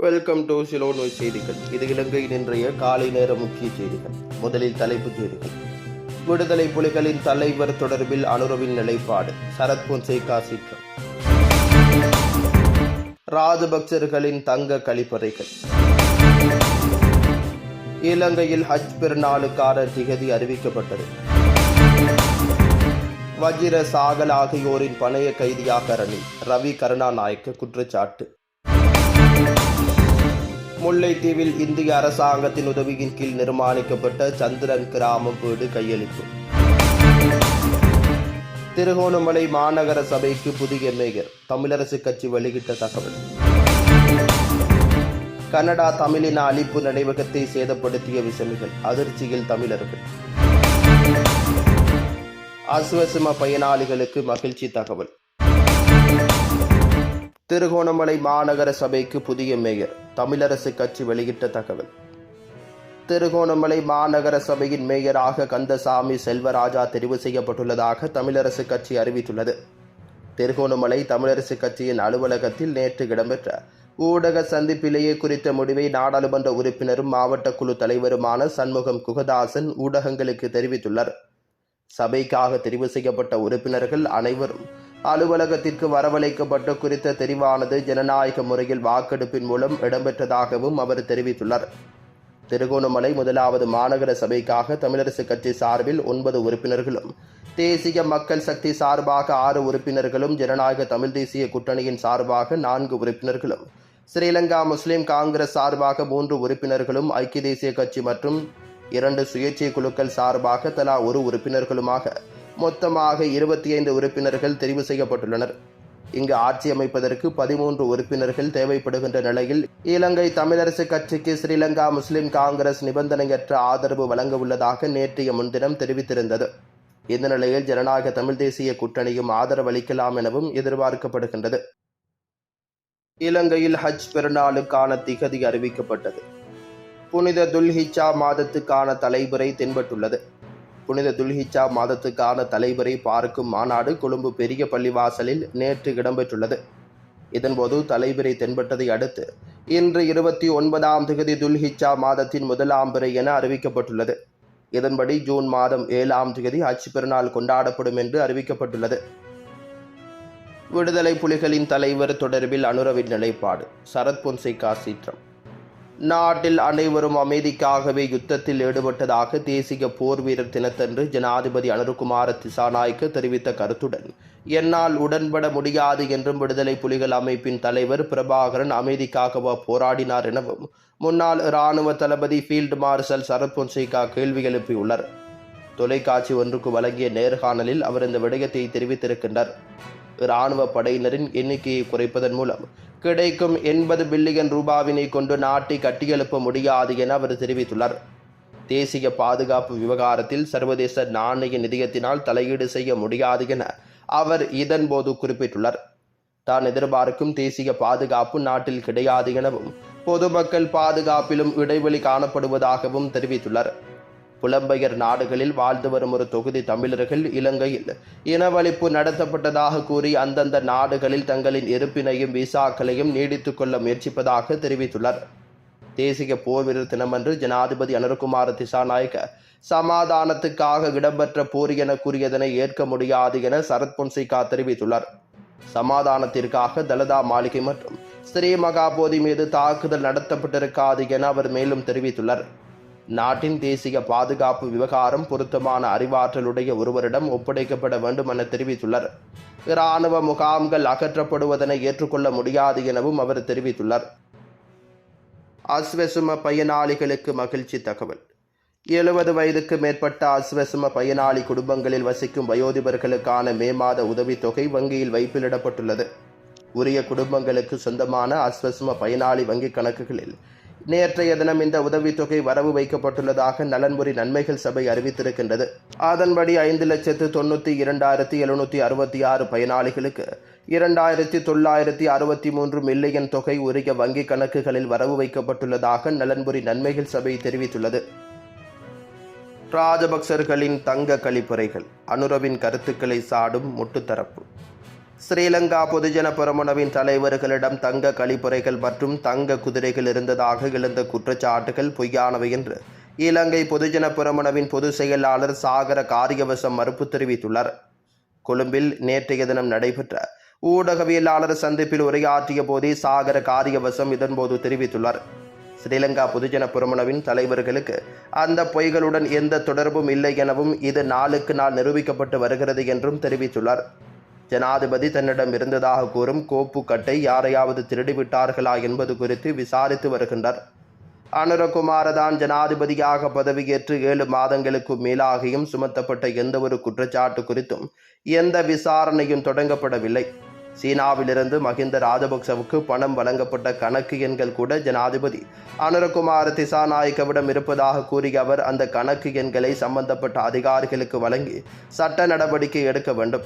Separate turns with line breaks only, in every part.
Welcome to silo நோய் செய்திகள் இது இலங்கையின் இன்றைய காலை நேர முக்கிய செய்திகள். முதலில் தலைப்புச் செய்திகள். விடுதலை புலிகளின் தலைவர் தொடர்பில் அனுரவின் நிலைப்பாடு. சரத் பொன்சேகா சீற்றம். ராஜபக்சர்களின் தங்க கழிப்பறைகள். இலங்கையில் ஹஜ் பெருநாளுக்கான திகதி அறிவிக்கப்பட்டது. வஜிர சாகல் ஆகியோரின் பணைய கைதியாக ரணி ரவி கருணாநாயக்க குற்றச்சாட்டு. முல்லைத்தீவில் இந்திய அரசாங்கத்தின் உதவியின் கீழ் நிர்மாணிக்கப்பட்ட சந்திரன் கிராம வீடு கையளிப்பு. திருகோணமலை மாநகர சபைக்கு புதிய மேயர் தமிழரசு கட்சி வெளியிட்ட தகவல். கனடா தமிழின அழிப்பு நினைவகத்தை சேதப்படுத்திய விசமிகள் அதிர்ச்சியில் தமிழர்கள். அஸ்வசும பயனாளிகளுக்கு மகிழ்ச்சி தகவல். திருகோணமலை மாநகர சபைக்கு புதிய மேயர் தமிழரசு கட்சி வெளியிட்ட தகவல். திருகோணமலை மாநகர சபையின் மேயராக கந்தசாமி செல்வராஜா தெரிவு செய்யப்பட்டுள்ளதாக தமிழரசு கட்சி அறிவித்துள்ளது. திருகோணமலை தமிழரசு கட்சியின் அலுவலகத்தில் நேற்று இடம்பெற்ற ஊடக சந்திப்பிலேயே குறித்த முடிவை நாடாளுமன்ற உறுப்பினரும் மாவட்ட குழு தலைவருமான சண்முகம் குகதாசன் ஊடகங்களுக்கு தெரிவித்துள்ளார் சபைக்காக தெரிவு செய்யப்பட்ட உறுப்பினர்கள் அனைவரும் அலுவலகத்திற்கு வரவழைக்கப்பட்ட குறித்த தெரிவானது ஜனநாயக முறையில் வாக்கெடுப்பின் மூலம் இடம்பெற்றதாகவும் அவர் தெரிவித்துள்ளார். திருகோணமலை முதலாவது மாநகர சபைக்காக தமிழரசுக் கட்சி சார்பில் ஒன்பது உறுப்பினர்களும் தேசிய மக்கள் சக்தி சார்பாக ஆறு உறுப்பினர்களும் ஜனநாயக தமிழ் தேசிய கூட்டணியின் சார்பாக நான்கு உறுப்பினர்களும் ஸ்ரீலங்கா முஸ்லிம் காங்கிரஸ் சார்பாக மூன்று உறுப்பினர்களும் ஐக்கிய தேசிய கட்சி மற்றும் இரண்டு சுயேட்சை குழுக்கள் சார்பாக தலா ஒரு உறுப்பினர்களுமாக மொத்தமாக இருபத்தி ஐந்து உறுப்பினர்கள் தெரிவு செய்யப்பட்டுள்ளனர். இங்கு ஆட்சி அமைப்பதற்கு பதிமூன்று உறுப்பினர்கள் தேவைப்படுகின்ற நிலையில் இலங்கை தமிழரசு கட்சிக்கு ஸ்ரீலங்கா முஸ்லிம் காங்கிரஸ் நிபந்தனையற்ற ஆதரவு வழங்க உள்ளதாக நேற்றைய முன்தினம் தெரிவித்திருந்தது. இந்த நிலையில் ஜனநாயக தமிழ் தேசிய கூட்டணியும் ஆதரவளிக்கலாம் எனவும் எதிர்பார்க்கப்படுகின்றது. இலங்கையில் ஹஜ் பெருநாளுக்கான திகதி அறிவிக்கப்பட்டது. புனித துல்ஹிச்சா மாதத்துக்கான தலைவரை தென்பட்டுள்ளது. புனித துல்ஹிச்சா மாதத்துக்கான தலைவரை பார்க்கும் மாநாடு கொழும்பு பெரிய பள்ளிவாசலில் நேற்று இடம்பெற்றுள்ளது. இதன்போது தலைவரை தென்பட்டதை அடுத்து இன்று இருபத்தி ஒன்பதாம் திகதி துல்ஹிச்சா மாதத்தின் முதலாம் பிறை என அறிவிக்கப்பட்டுள்ளது. இதன்படி ஜூன் மாதம் ஏழாம் திகதி ஹஜ் பெருநாள் கொண்டாடப்படும் என்று அறிவிக்கப்பட்டுள்ளது. விடுதலை புலிகளின் தலைவர் தொடர்பில் அனுரவின் நிலைப்பாடு சரத் பொன்சேகா சீற்றம். நாட்டில் அனைவரும் அமைதிக்காகவே யுத்தத்தில் ஈடுபட்டதாக தேசிய போர் வீரர் தினத்தன்று ஜனாதிபதி அனுருகுமார திசாநாய்க்கு தெரிவித்த கருத்துடன் என்னால் உடன்பட முடியாது என்றும் விடுதலை புலிகள் அமைப்பின் தலைவர் பிரபாகரன் அமைதிக்காகவா போராடினார் எனவும் முன்னாள் இராணுவ தளபதி ஃபீல்டு மார்ஷல் சரத் பொன்சேகா கேள்வி எழுப்பியுள்ளார். தொலைக்காட்சி ஒன்றுக்கு வழங்கிய நேர்காணலில் அவர் இந்த விடயத்தை தெரிவித்திருக்கின்றார். இராணுவ படையினரின் எண்ணிக்கையை குறைப்பதன் மூலம் கிடைக்கும் எண்பது பில்லியன் ரூபாவினை கொண்டு நாட்டை கட்டியெழுப்ப முடியாது என அவர் தெரிவித்துள்ளார். தேசிய பாதுகாப்பு விவகாரத்தில் சர்வதேச நாணய நிதியத்தினால் தலையீடு செய்ய முடியாது என அவர் இதன்போது குறிப்பிட்டுள்ளார். தான் எதிர்பார்க்கும் தேசிய பாதுகாப்பு நாட்டில் கிடையாது எனவும் பொதுமக்கள் பாதுகாப்பிலும் இடைவெளி காணப்படுவதாகவும் தெரிவித்துள்ளார். புலம்பெயர் நாடுகளில் வாழ்ந்து வரும் ஒரு தொகுதி தமிழர்கள் இலங்கையில் இனவழிப்பு நடத்தப்பட்டதாக கூறி அந்தந்த நாடுகளில் தங்களின் இருப்பினையும் விசாக்களையும் நீடித்துக் கொள்ள முயற்சிப்பதாக தெரிவித்துள்ளார் தேசிய போர் வீரர் தினமன்று ஜனாதிபதி அனுர்குமார் திசாநாயக்க சமாதானத்துக்காக இடம்பெற்ற போர் என கூறியதனை ஏற்க முடியாது என சரத் பொன்சிகா தெரிவித்துள்ளார். சமாதானத்திற்காக தலதா மாளிகை மற்றும் ஸ்ரீ மகாபோதி மீது தாக்குதல் நடத்தப்பட்டிருக்காது என அவர் மேலும் தெரிவித்துள்ளார். நாட்டின் தேசிய பாதுகாப்பு விவகாரம் பொருத்தமான அறிவாற்றலுடைய ஒருவரிடம் ஒப்படைக்கப்பட வேண்டும் என தெரிவித்துள்ளார். இராணுவ முகாம்கள் அகற்றப்படுவதனை ஏற்றுக்கொள்ள முடியாது எனவும் அவர் தெரிவித்துள்ளார். அஸ்வசும பயனாளிகளுக்கு மகிழ்ச்சி தகவல். எழுபது வயதுக்கு மேற்பட்ட அஸ்வசும பயனாளி குடும்பங்களில் வசிக்கும் வயோதிபர்களுக்கான மே மாத உதவித்தொகை வங்கியில் வைப்பிலிடப்பட்டுள்ளது. உரிய குடும்பங்களுக்கு சொந்தமான அஸ்வசும பயனாளி வங்கிக் கணக்குகளில் நேற்றைய தினம் இந்த உதவித்தொகை வரவு வைக்கப்பட்டுள்ளதாக நலன்புரி நன்மைகள் சபை அறிவித்திருக்கின்றது. அதன்படி ஐந்து லட்சத்து தொண்ணூற்றி இரண்டாயிரத்தி எழுநூற்றி அறுபத்தி ஆறு பயனாளிகளுக்கு இரண்டாயிரத்தி தொள்ளாயிரத்தி அறுபத்தி மூன்று மில்லியன் தொகை உரிய வங்கிக் கணக்குகளில் வரவு வைக்கப்பட்டுள்ளதாக நலன்புரி நன்மைகள் சபை தெரிவித்துள்ளது. ராஜபக்சர்களின் தங்க கழிப்பறைகள் அனுரவின் கருத்துக்களை சாடும் முட்டுத்தரப்பு. ஸ்ரீலங்கா பொதுஜன பெரமுனவின் தலைவர்களிடம் தங்க கழிப்பறைகள் மற்றும் தங்க குதிரைகள் இருந்ததாக எழுந்த குற்றச்சாட்டுகள் பொய்யானவை என்று இலங்கை பொதுஜன பெரமுனவின் பொதுச் செயலாளர் சாகர காரியவசம் மறுப்பு தெரிவித்துள்ளார். கொழும்பில் நேற்றைய தினம் நடைபெற்ற ஊடகவியலாளர் சந்திப்பில் உரையாற்றிய போதே சாகர காரியவசம் இதன்போது தெரிவித்துள்ளார். ஸ்ரீலங்கா பொதுஜன பெரமுனவின் தலைவர்களுக்கு அந்த பொய்களுடன் எந்த தொடர்பும் இல்லை எனவும் இது நாளுக்கு நாள் நிரூபிக்கப்பட்டு வருகிறது என்றும் தெரிவித்துள்ளார். ஜனாதிபதி தன்னிடம் இருந்ததாக கூறும் கோப்புக்கட்டை யாரையாவது திருடிவிட்டார்களா என்பது குறித்து விசாரித்து வருகின்றார். அனுரகுமாரதான் ஜனாதிபதியாக பதவியேற்று ஏழு மாதங்களுக்கு மேலாகியும் சுமத்தப்பட்ட எந்தவொரு குற்றச்சாட்டு குறித்தும் எந்த விசாரணையும் தொடங்கப்படவில்லை. சீனாவிலிருந்து மஹிந்த ராஜபக்சவுக்கு பணம் வழங்கப்பட்ட கணக்கு எண்கள் கூட ஜனாதிபதி. அனுரகுமார் திசாநாயக்கவிடம் இருப்பதாக கூறிய அவர் அந்த கணக்கு எண்களை சம்பந்தப்பட்ட அதிகாரிகளுக்கு வழங்கி சட்ட நடவடிக்கை எடுக்க வேண்டும்.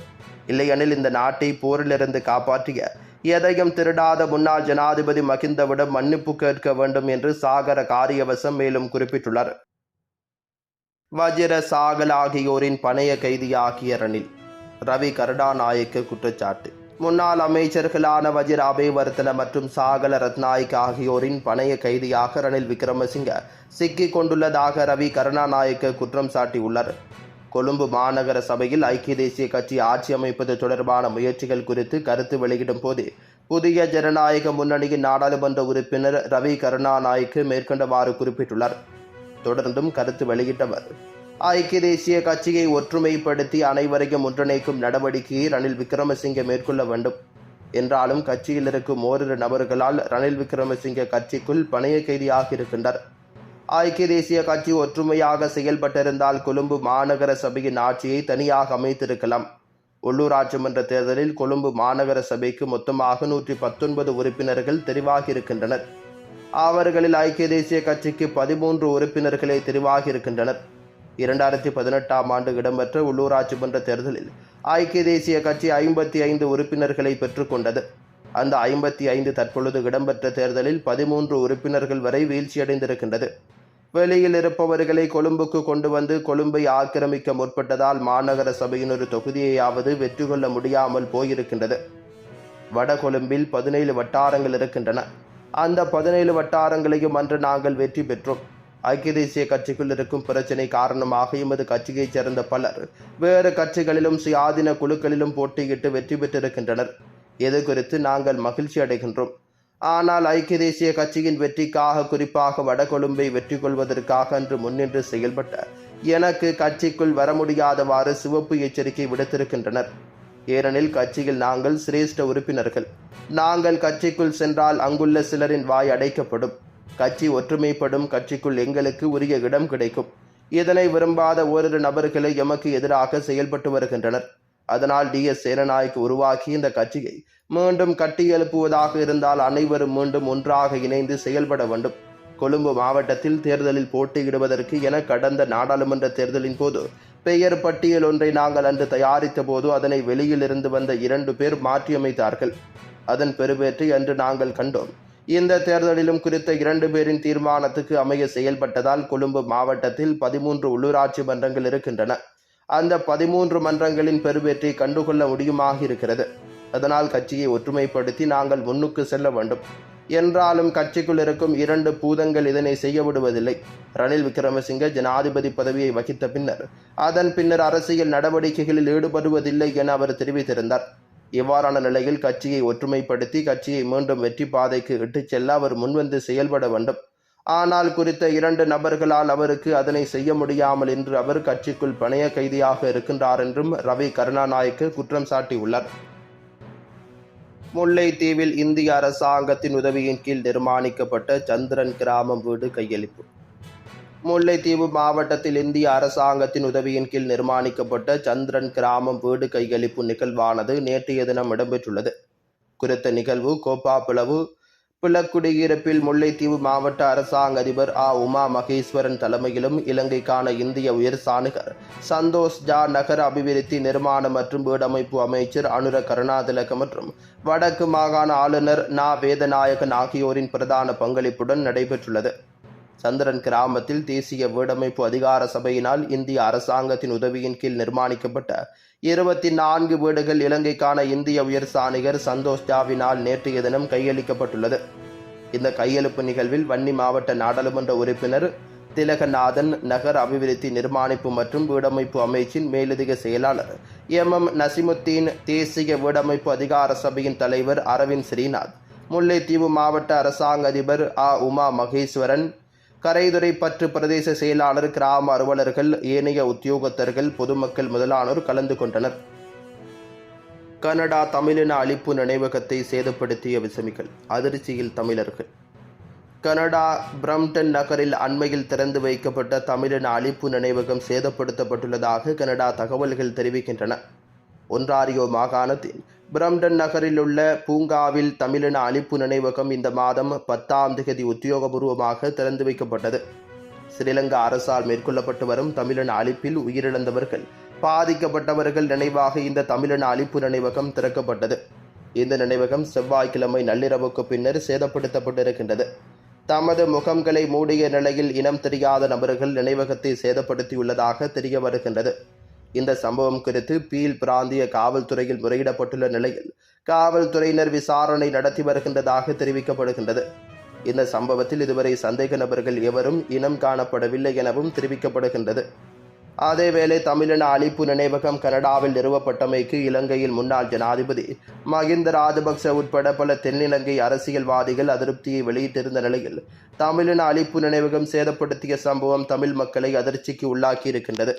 இல்லையெனில் இந்த நாட்டை போரிலிருந்து காப்பாற்றிய எதையும் திருடாத முன்னாள் ஜனாதிபதி மகிந்தவிடம் மன்னிப்பு கேட்க வேண்டும் என்று சாகர காரியவசம் மேலும் குறிப்பிட்டுள்ளார். வஜிர சாகல் ஆகியோரின் பணைய கைதியாகிய ரணில். ரவி கருடாநாயக்க குற்றச்சாட்டு. முன்னாள் அமைச்சர்களான வஜிர அபேவர்த்தன மற்றும் சாகல ரத்நாயக் ஆகியோரின் பணைய கைதியாக ரணில் விக்ரமசிங்க சிக்கிக் கொண்டுள்ளதாக ரவி கருணாநாயக்க குற்றம் சாட்டியுள்ளார். கொழும்பு மாநகர சபையில் ஐக்கிய தேசிய கட்சி ஆட்சி அமைப்பது தொடர்பான முயற்சிகள் குறித்து கருத்து வெளியிடும் போது புதிய ஜனநாயக முன்னணியின் நாடாளுமன்ற உறுப்பினர் ரவி கருணாநாயக்கு மேற்கண்டவாறு குறிப்பிட்டுள்ளார். தொடர்ந்தும் கருத்து வெளியிட்டவர் ஐக்கிய தேசிய கட்சியை ஒற்றுமைப்படுத்தி அனைவரையும் ஒன்றிணைக்கும் நடவடிக்கையை ரணில் விக்ரமசிங்கே மேற்கொள்ள வேண்டும். என்றாலும் கட்சியில் இருக்கும் ஓரிரு நபர்களால் ரணில் விக்ரமசிங்கே கட்சிக்குள் பணைய கைதியாக இருக்கின்றார் ஐக்கிய தேசிய கட்சி ஒற்றுமையாக செயல்பட்டிருந்தால் கொழும்பு மாநகர சபையின் ஆட்சியை தனியாக அமைத்திருக்கலாம். உள்ளூராட்சி மன்ற தேர்தலில் கொழும்பு மாநகர சபைக்கு மொத்தமாக நூற்றி பத்தொன்பது உறுப்பினர்கள் தெரிவாகியிருக்கின்றனர் அவர்களில் ஐக்கிய தேசிய கட்சிக்கு பதிமூன்று உறுப்பினர்களே தெரிவாகியிருக்கின்றனர் இரண்டாயிரத்தி பதினெட்டாம் ஆண்டு இடம்பெற்ற உள்ளூராட்சி மன்ற தேர்தலில் ஐக்கிய தேசிய கட்சி ஐம்பத்தி ஐந்து உறுப்பினர்களை பெற்றுக்கொண்டது அந்த ஐம்பத்தி ஐந்து தற்பொழுது இடம்பெற்ற தேர்தலில் பதிமூன்று உறுப்பினர்கள் வரை வீழ்ச்சியடைந்திருக்கின்றது. வெளியில் இருப்பவர்களை கொழும்புக்கு கொண்டு வந்து கொழும்பை ஆக்கிரமிக்க முற்பட்டதால் மாநகர சபையின் ஒரு தொகுதியையாவது வெற்றி கொள்ள முடியாமல் போயிருக்கின்றது. வடகொழும்பில் பதினேழு வட்டாரங்கள் இருக்கின்றன. அந்த பதினேழு வட்டாரங்களையும் அன்று நாங்கள் வெற்றி பெற்றோம். ஐக்கிய தேசிய கட்சிக்குள் இருக்கும் பிரச்சினை காரணமாக எமது கட்சியைச் சேர்ந்த பலர் வேறு கட்சிகளிலும் சுயாதீன குழுக்களிலும் போட்டியிட்டு வெற்றி பெற்றிருக்கின்றனர். இது குறித்து நாங்கள் மகிழ்ச்சி அடைகின்றோம். ஆனால் ஐக்கிய தேசிய கட்சியின் வெற்றிக்காக குறிப்பாக வடகொழும்பை வெற்றி கொள்வதற்காக அன்று முன்னின்று செயல்பட்ட எனக்கு கட்சிக்குள் வர முடியாதவாறு சிவப்பு எச்சரிக்கை விடுத்திருக்கின்றனர். ஏனெனில் கட்சியில் நாங்கள் சிரேஷ்ட உறுப்பினர்கள். நாங்கள் கட்சிக்குள் சென்றால் அங்குள்ள சிலரின் வாய் அடைக்கப்படும். கட்சி ஒற்றுமைப்படும் கட்சிக்குள் எங்களுக்கு உரிய இடம் கிடைக்கும். இதனை விரும்பாத ஓரிரு நபர்களை எமக்கு எதிராக செயல்பட்டு வருகின்றனர். அதனால் டி. எஸ். சேனநாயக் உருவாக்கி இந்த கட்சியை மீண்டும் கட்டியெழுப்புவதாக இருந்தால் அனைவரும் மீண்டும் ஒன்றாக இணைந்து செயல்பட வேண்டும். கொழும்பு மாவட்டத்தில் தேர்தலில் போட்டியிடுவதற்கு என கடந்த நாடாளுமன்ற தேர்தலின் போது பெயர் பட்டியல் ஒன்றை நாங்கள் அன்று தயாரித்த போது அதனை வெளியிலிருந்து வந்த இரண்டு பேர் மாற்றியமைத்தார்கள். அதன் பெருவேற்றை அன்று நாங்கள் கண்டோம். இந்த தேர்தலிலும் குறித்த இரண்டு பேரின் தீர்மானத்துக்கு அமைய செயல்பட்டதால் கொழும்பு மாவட்டத்தில் பதிமூன்று உள்ளூராட்சி மன்றங்கள் இருக்கின்றன. அந்த பதிமூன்று மன்றங்களின் பெருவேற்றை கண்டுகொள்ள முடியுமாக இருக்கிறது அதனால் கட்சியை ஒற்றுமைப்படுத்தி நாங்கள் முன்னுக்கு செல்ல வேண்டும். என்றாலும் கட்சிக்குள் இருக்கும் இரண்டு பூதங்கள் இதனை செய்ய விடுவதில்லை ரணில் விக்ரமசிங்க ஜனாதிபதி பதவியை வகித்த பின்னர் அதன் பின்னர் அரசியல் நடவடிக்கைகளில் ஈடுபடுவதில்லை என அவர் தெரிவித்திருந்தார். இவ்வாறான நிலையில் கட்சியை ஒற்றுமைப்படுத்தி கட்சியை மீண்டும் வெற்றி பாதைக்கு இட்டுச் செல்ல அவர் முன்வந்து செயல்பட வேண்டும். ஆனால் குறித்த இரண்டு நபர்களால் அவருக்கு அதனை செய்ய முடியாமல் என்று அவர் கட்சிக்குள் பணைய கைதியாக இருக்கின்றார் என்றும் ரவி கருணாநாயக்கு குற்றம் சாட்டியுள்ளார். முல்லைத்தீவில் இந்திய அரசாங்கத்தின் உதவியின் கீழ் நிர்மாணிக்கப்பட்ட சந்திரன் கிராமம் வீடு கையளிப்பு. முல்லைத்தீவு மாவட்டத்தில் இந்திய அரசாங்கத்தின் உதவியின் கீழ் நிர்மாணிக்கப்பட்ட சந்திரன் கிராமம் வீடு கையளிப்பு நிகழ்வானது நேற்றைய தினம் இடம்பெற்றுள்ளது. குறித்த நிகழ்வு கோப்பா பிளவு பிளக்குடியிருப்பில் முல்லைத்தீவு மாவட்ட அரசாங்க அதிபர் ஆ. உமா மகேஸ்வரன் தலைமையிலும் இலங்கைக்கான இந்திய உயர் சாணுகர் சந்தோஷ் ஜா நகர அபிவிருத்தி நிர்மாண மற்றும் வீடமைப்பு அமைச்சர் அனுர கருணாதிலக மற்றும் வடக்கு மாகாண ஆளுநர் நா. வேதநாயகன் ஆகியோரின் பிரதான பங்களிப்புடன் நடைபெற்றுள்ளது. சந்திரன் கிராமத்தில் தேசிய வீடமைப்பு அதிகார சபையினால் இந்திய அரசாங்கத்தின் உதவியின் கீழ் நிர்மாணிக்கப்பட்ட இருபத்தி நான்கு வீடுகள் இலங்கைக்கான இந்திய உயர் சாணிகர் சந்தோஷ் ஜாவினால் நேற்றைய தினம் கையளிக்கப்பட்டுள்ளது. இந்த கையெழுப்பு நிகழ்வில் வன்னி மாவட்ட நாடாளுமன்ற உறுப்பினர் திலகநாதன் நகர் அபிவிருத்தி நிர்மாணிப்பு மற்றும் வீடமைப்பு அமைச்சின் மேலதிக செயலாளர் எம். எம். நசிமுத்தீன் தேசிய வீடமைப்பு அதிகார சபையின் தலைவர் அரவிந்த் ஸ்ரீநாத் முல்லைத்தீவு மாவட்ட அரசாங்க அதிபர் ஆ உமா மகேஸ்வரன் கரைதுறை பற்று பிரதேச செயலாளர் கிராம அலுவலர்கள் ஏனைய உத்தியோகத்தர்கள் பொதுமக்கள் முதலானோர் கலந்து கொண்டனர். கனடா தமிழின அழிப்பு நினைவகத்தை சேதப்படுத்திய விசமிகள் அதிர்ச்சியில் தமிழர்கள். கனடா பிரம்டன் நகரில் அண்மையில் திறந்து வைக்கப்பட்ட தமிழின அழிப்பு நினைவகம் சேதப்படுத்தப்பட்டுள்ளதாக கனடா தகவல்கள் தெரிவிக்கின்றன. ஒன்றாரியோ மாகாணத்தின் பிரம்டன் நகரில் உள்ள பூங்காவில் தமிழின அழிப்பு நினைவகம் இந்த மாதம் பத்தாம் திகதி உத்தியோகபூர்வமாக திறந்து வைக்கப்பட்டது. ஸ்ரீலங்கா அரசால் மேற்கொள்ளப்பட்டு வரும் தமிழின அழிப்பில் உயிரிழந்தவர்கள் பாதிக்கப்பட்டவர்கள் நினைவாக இந்த தமிழின அழிப்பு நினைவகம் திறக்கப்பட்டது. இந்த நினைவகம் செவ்வாய்க்கிழமை நள்ளிரவுக்கு பின்னர் சேதப்படுத்தப்பட்டிருக்கின்றது. தமது முகங்களை மூடிய நிலையில் இனம் தெரியாத நபர்கள் நினைவகத்தை சேதப்படுத்தியுள்ளதாக தெரிய வருகின்றது இந்த சம்பவம் குறித்து பீல் பிராந்திய காவல்துறையில் முறையிடப்பட்டுள்ள நிலையில் காவல்துறையினர் விசாரணை நடத்தி வருகின்றதாக தெரிவிக்கப்படுகின்றது. இந்த சம்பவத்தில் இதுவரை சந்தேக நபர்கள் எவரும் இனம் காணப்படவில்லை எனவும் தெரிவிக்கப்படுகின்றது. அதேவேளை தமிழின அழிப்பு நினைவகம் கனடாவில் நிறுவப்பட்டமைக்கு இலங்கையில் முன்னாள் ஜனாதிபதி மகிந்த ராஜபக்ச உட்பட பல தென்னிலங்கை அரசியல்வாதிகள் அதிருப்தியை வெளியிட்டிருந்த நிலையில் தமிழின அழிப்பு நினைவகம் சேதப்படுத்திய சம்பவம் தமிழ் மக்களை அதிர்ச்சிக்கு உள்ளாக்கியிருக்கின்றது.